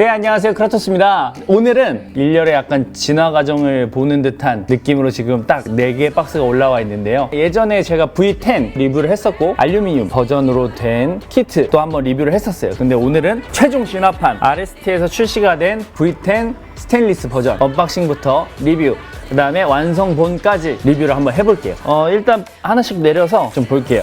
네, 안녕하세요. 크라토스입니다. 오늘은 1열의 약간 진화 과정을 보는 듯한 느낌으로 지금 딱 4개 박스가 올라와 있는데요. 예전에 제가 V10 리뷰를 했었고, 알루미늄 버전으로 된 키트 또 한번 리뷰를 했었어요. 근데 오늘은 최종 진화판 RST에서 출시가 된 V10 스테인리스 버전 언박싱부터 리뷰 그 다음에 완성본까지 리뷰를 한번 해볼게요. 어, 일단 하나씩 내려서 좀 볼게요.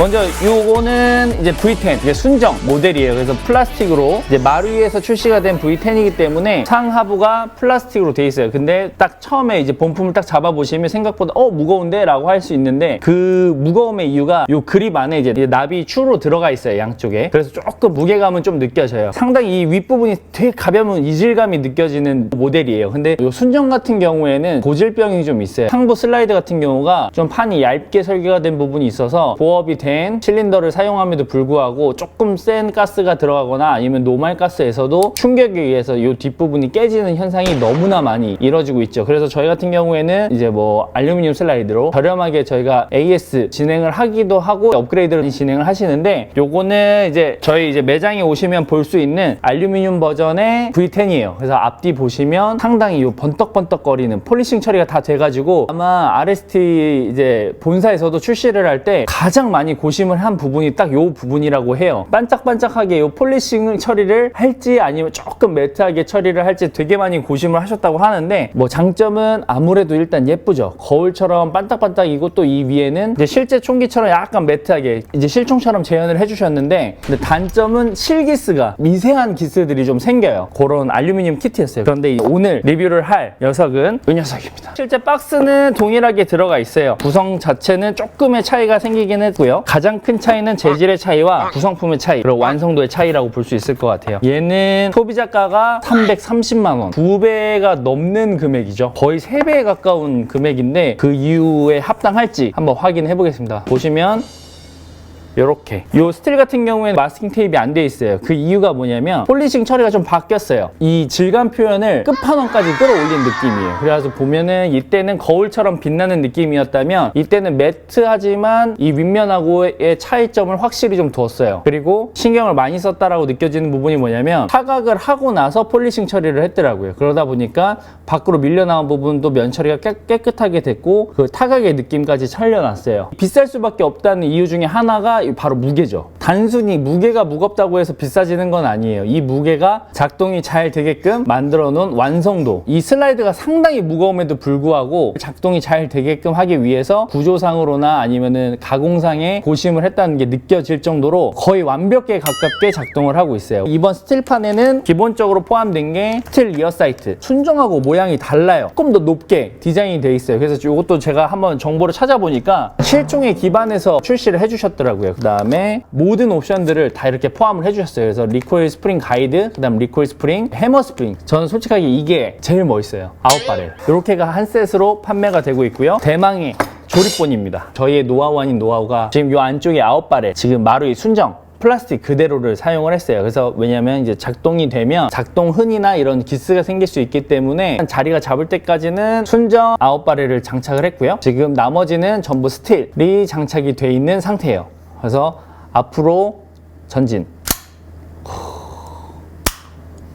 먼저 요거는 이제 V10 이제 순정 모델이에요. 그래서 플라스틱으로 이제 마루이에서 출시가 된 V10이기 때문에 상하부가 플라스틱으로 돼 있어요. 근데 딱 처음에 이제 본품을 딱 잡아 보시면 생각보다 어 무거운데라고 할 수 있는데 그 무거움의 이유가 요 그립 안에 이제 납이 추로 들어가 있어요. 양쪽에. 그래서 조금 무게감은 좀 느껴져요. 상당히 이 윗부분이 되게 가벼운 이질감이 느껴지는 모델이에요. 근데 요 순정 같은 경우에는 고질병이 좀 있어요. 상부 슬라이드 같은 경우가 좀 판이 얇게 설계가 된 부분이 있어서 보업이 된 실린더를 사용함에도 불구하고 조금 센 가스가 들어가거나 아니면 노말 가스에서도 충격에 의해서 이 뒷부분이 깨지는 현상이 너무나 많이 이루어지고 있죠. 그래서 저희 같은 경우에는 이제 뭐 알루미늄 슬라이드로 저렴하게 저희가 AS 진행을 하기도 하고 업그레이드를 진행을 하시는데 요거는 이제 저희 이제 매장에 오시면 볼 수 있는 알루미늄 버전의 V10이에요. 그래서 앞뒤 보시면 상당히 요 번떡번떡거리는 폴리싱 처리가 다 돼가지고 아마 RST 이제 본사에서도 출시를 할 때 가장 많이 고심을 한 부분이 딱 요 부분이라고 해요. 반짝반짝하게 요 폴리싱 처리를 할지 아니면 조금 매트하게 처리를 할지 되게 많이 고심을 하셨다고 하는데 뭐 장점은 아무래도 일단 예쁘죠. 거울처럼 반딱반딱이고 또 이 위에는 이제 실제 총기처럼 약간 매트하게 이제 실총처럼 재현을 해주셨는데 근데 단점은 실기스가 미세한 기스들이 좀 생겨요. 그런 알루미늄 키트였어요. 그런데 이 오늘 리뷰를 할 녀석은 이 녀석입니다. 실제 박스는 동일하게 들어가 있어요. 구성 자체는 조금의 차이가 생기긴 했고요. 가장 큰 차이는 재질의 차이와 구성품의 차이, 그리고 완성도의 차이라고 볼 수 있을 것 같아요. 얘는 소비자가가 330만 원, 두 배가 넘는 금액이죠. 거의 세 배에 가까운 금액인데 그 이후에 합당할지 한번 확인해 보겠습니다. 보시면 이렇게. 이 스틸 같은 경우에는 마스킹 테이프가 안돼 있어요. 그 이유가 뭐냐면 폴리싱 처리가 좀 바뀌었어요. 이 질감 표현을 끝판왕까지 끌어올린 느낌이에요. 그래서 보면은 이때는 거울처럼 빛나는 느낌이었다면 이때는 매트하지만 이 윗면하고의 차이점을 확실히 좀 두었어요. 그리고 신경을 많이 썼다라고 느껴지는 부분이 뭐냐면 타각을 하고 나서 폴리싱 처리를 했더라고요. 그러다 보니까 밖으로 밀려나온 부분도 면 처리가 깨, 깨끗하게 됐고 그 타각의 느낌까지 살려놨어요. 비쌀 수밖에 없다는 이유 중에 하나가 바로 무게죠. 단순히 무게가 무겁다고 해서 비싸지는 건 아니에요. 이 무게가 작동이 잘 되게끔 만들어 놓은 완성도. 이 슬라이드가 상당히 무거움에도 불구하고 작동이 잘 되게끔 하기 위해서 구조상으로나 아니면은 가공상에 고심을 했다는 게 느껴질 정도로 거의 완벽에 가깝게 작동을 하고 있어요. 이번 스틸판에는 기본적으로 포함된 게 스틸 리어 사이트. 순정하고 모양이 달라요. 조금 더 높게 디자인이 돼 있어요. 그래서 이것도 제가 한번 정보를 찾아보니까 실종에 기반해서 출시를 해주셨더라고요. 그 다음에 모든 옵션들을 다 이렇게 포함을 해주셨어요. 그래서 리코일 스프링 가이드, 그 다음 리코일 스프링, 해머 스프링. 저는 솔직하게 이게 제일 멋있어요. 아웃 바렐. 이렇게가 한 셋으로 판매가 되고 있고요. 대망의 조립본입니다. 저희의 노하우 아닌 노하우가 지금 이 안쪽에 아웃 바렐, 지금 마루이 순정 플라스틱 그대로를 사용을 했어요. 그래서 왜냐면 이제 작동이 되면 작동 흔이나 이런 기스가 생길 수 있기 때문에 자리가 잡을 때까지는 순정 아웃 바렐을 장착을 했고요. 지금 나머지는 전부 스틸이 장착이 돼 있는 상태예요. 그래서 앞으로 전진.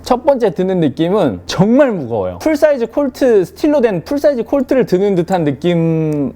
첫 번째 드는 느낌은 정말 무거워요. 풀사이즈 콜트, 스틸로 된 풀사이즈 콜트를 드는 듯한 느낌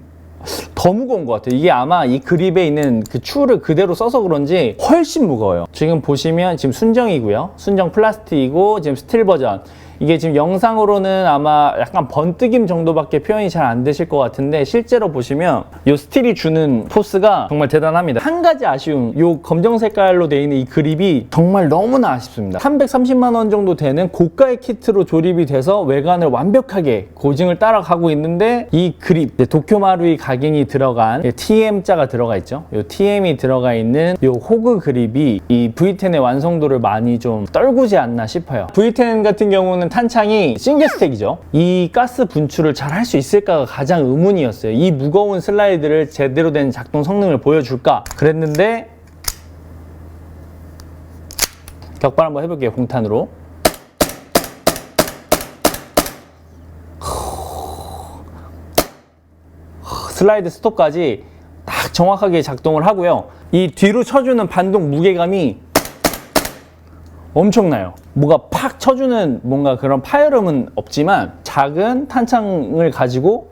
더 무거운 것 같아요. 이게 아마 이 그립에 있는 그 추를 그대로 써서 그런지 훨씬 무거워요. 지금 보시면 지금 순정이고요. 순정 플라스틱이고 지금 스틸 버전. 이게 지금 영상으로는 아마 약간 번뜩임 정도밖에 표현이 잘 안 되실 것 같은데 실제로 보시면 이 스틸이 주는 포스가 정말 대단합니다. 한 가지 아쉬움, 이 검정 색깔로 되어 있는 이 그립이 정말 너무나 아쉽습니다. 330만 원 정도 되는 고가의 키트로 조립이 돼서 외관을 완벽하게 고증을 따라가고 있는데 이 그립, 도쿄마루이 각인이 들어간 TM자가 들어가 있죠. 이 TM이 들어가 있는 이 호그 그립이 이 V10의 완성도를 많이 좀 떨구지 않나 싶어요. V10 같은 경우는 탄창이 싱글 스택이죠. 이 가스 분출을 잘 할 수 있을까가 가장 의문이었어요. 이 무거운 슬라이드를 제대로 된 작동 성능을 보여줄까? 그랬는데 격발 한번 해볼게요. 공탄으로. 슬라이드 스톱까지 딱 정확하게 작동을 하고요. 이 뒤로 쳐주는 반동 무게감이 엄청나요. 뭐가 팍 쳐주는 뭔가 그런 파열음은 없지만 작은 탄창을 가지고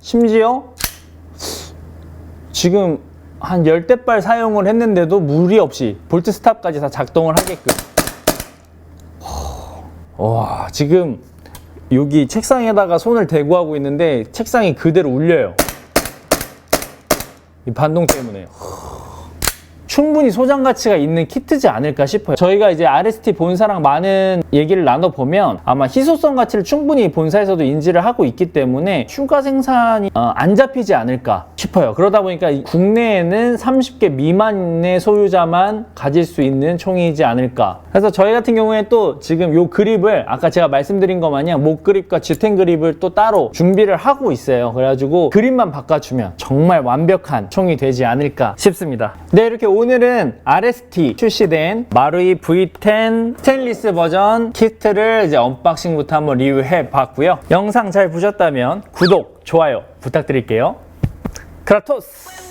심지어 지금 한 열대 발 사용을 했는데도 무리 없이 볼트 스탑까지 다 작동을 하게끔 와 지금 여기 책상에다가 손을 대고 하고 있는데 책상이 그대로 울려요. 이 반동 때문에. 충분히 소장 가치가 있는 키트지 않을까 싶어요. 저희가 이제 RST 본사랑 많은 얘기를 나눠보면 아마 희소성 가치를 충분히 본사에서도 인지를 하고 있기 때문에 추가 생산이 어, 안 잡히지 않을까 싶어요. 그러다 보니까 이 국내에는 30개 미만의 소유자만 가질 수 있는 총이지 않을까. 그래서 저희 같은 경우에 또 지금 요 그립을 아까 제가 말씀드린 것 마냥 목 그립과 G10 그립을 또 따로 준비를 하고 있어요. 그래가지고 그립만 바꿔주면 정말 완벽한 총이 되지 않을까 싶습니다. 네, 이렇게 오늘은 RST 출시된 마루이 V10 스테인리스 버전 키트를 이제 언박싱부터 한번 리뷰해 봤고요. 영상 잘 보셨다면 구독, 좋아요 부탁드릴게요. 크라토스!